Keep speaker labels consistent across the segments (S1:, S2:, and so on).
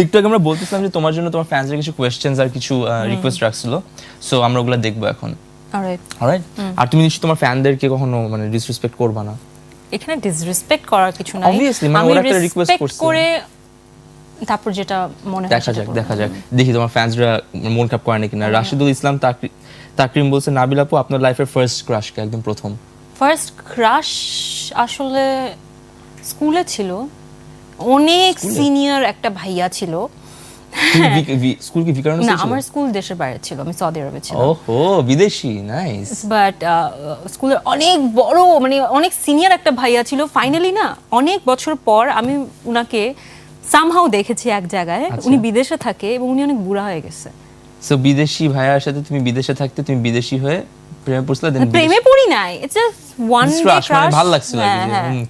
S1: আমরা বলতেছিলাম যে তোমার জন্য তোমার ফ্যান্সের কিছু কোয়েশ্চেন্স আর কিছু রিকোয়েস্ট রাখছিল। সো আমরা ওগুলো দেখব এখন।
S2: অলরাইট
S1: আর তুমি নিশ্চয়ই তোমার ফ্যানদেরকে কখনো মানে ডিসরেসপেক্ট করবা না।
S2: এখানে ডিসরেসপেক্ট করার কিছু নাই।
S1: মানে ওরা একটা
S2: respect
S1: করছে।
S2: করে তারপর যেটা মনে
S1: দেখা যাক দেখা যাক। দেখি তোমার ফ্যান্সরা মন খারাপ করে নাকি না। রাশিদুল ইসলাম তাকরি- তাকরিম বলছে নাবিল আপু আপনার লাইফের ফার্স্ট ক্রাশকে একদম প্রথম।
S2: ফার্স্ট ক্রাশ আসলে স্কুলে ছিল। অনেক সিনিয়র একটা ভাইয়া ছিল।
S1: স্কুল কি বিকারণ
S2: না আমার স্কুল দেশের বাইরে ছিল আমি সৌদি আরবে ছিলাম।
S1: ওহো বিদেশি নাইস
S2: বাট স্কুলের অনেক বড় মানে অনেক সিনিয়র একটা ভাইয়া ছিল। ফাইনালি না অনেক বছর পর আমি উনাকে সামহাও দেখেছি এক জায়গায়।
S1: আচ্ছা।
S2: উনি বিদেশে থাকে এবং উনি অনেক বুড়া হয়ে গেছে।
S1: সো বিদেশি ভাইয়ার সাথে তুমি বিদেশে থাকতে তুমি বিদেশি হয়ে প্রেমে পড়ছিলে দেন
S2: প্রেমে পড়ি নাই it's just one day
S1: crush মানে ভালো লাগছিল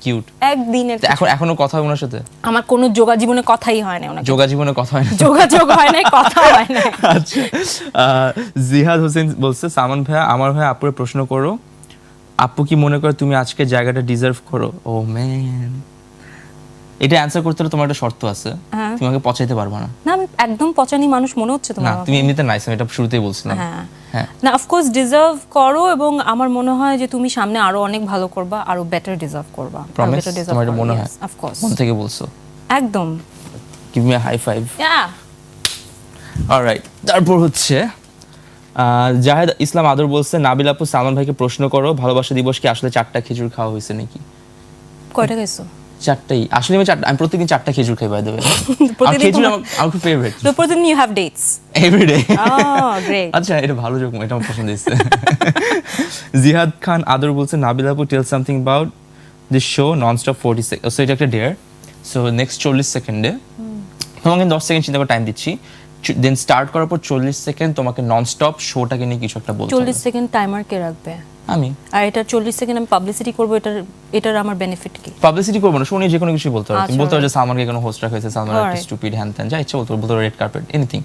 S1: কিউট
S2: একদিনের
S1: এখন এখনও কথা হয় ওনার সাথে?
S2: আমার কোনো যোগা জীবনে কথাই হয় না ওনাকে।
S1: যোগা জীবনে কথা হয় না?
S2: যোগাযোগ হয় নাই কথা হয় না
S1: আচ্ছা। জিহাদ হোসেন বলছে সামান ভাইয়া আমার ভাইয়া আপুরে প্রশ্ন করো। আপু কি মনে করে তুমি আজকে জায়গাটা ডিজার্ভ করো? ও ম্যান এটা অ্যান্সার করতে হলে তোমার একটা শর্ত আছে।
S2: হ্যাঁ।
S1: তুমি আমাকে পচাইতে পারবে না।
S2: না আমি একদম পচানি মানুষ মনে হচ্ছে
S1: না
S2: তোমার।
S1: তুমি এমনিতে নাইস আমি এটা শুরুতেই বলছিলাম।
S2: হ্যাঁ
S1: হ্যাঁ।
S2: না অফকোর্স ডিজার্ভ করো এবং আমার মনে হয় যে তুমি সামনে আরও অনেক ভালো করবা আরও বেটার ডিজার্ভ করবা
S1: প্রমিস তোমার মনে হয়?
S2: অফকোর্স
S1: মন থেকে বলছো?
S2: একদম।
S1: Give me high five
S2: yeah
S1: alright তারপর হচ্ছে জাহেদ ইসলাম আদর বলছে নাবিল আপু সালমান ভাইকে প্রশ্ন করো ভালোবাসা দিবস কি আসলে চারটা খেজুর খাওয়া হয়েছে নাকি?
S2: কয়টা গেছো
S1: চারটাই। আসলে আমি চারটা আমি প্রত্যেকদিন চারটা খেজুর খাই বাই
S2: প্রতিদিন
S1: খেজুর আমার খুব ফেভারিট
S2: তো প্রতিদিন ইউ হ্যাভ ডেটস
S1: এভরিডে আচ্ছা এটা ভালো যোগ এটা আমার পছন্দ হয়েছে। জিহাদ খান আদর বলছে নাবিল আপু tell something about this show non stop forty second so এটা একটা ডেয়ার সো নেক্সট চল্লিশ সেকেন্ডে তোমাকে দশ সেকেন্ড চিন্তা করে টাইম দিচ্ছি। দেন স্টার্ট করার পর চল্লিশ সেকেন্ড তোমাকে নন স্টপ শোটাকে নিয়ে কিছু একটা বলতে
S2: চল্লিশ। সেকেন্ড টাইমার কে রাখবে?
S1: আমি।
S2: আর এটা চল্লিশ সেকেন্ড আমি পাবলিসিটি করব এটার এটার আমার বেনিফিট কি?
S1: পাবলিসিটি করব না শুনি যে কোনো কিছু বলতে পারো। তুমি
S2: আচ্ছা,
S1: বলতে পারো যে সালমানকে কোনো হোস্ট রাখা হয়েছে সালমান একটা স্টুপিড হ্যান্ড ত্যান যা ইচ্ছা বলতে পারো বলতে রেড কার্পেট এনিথিং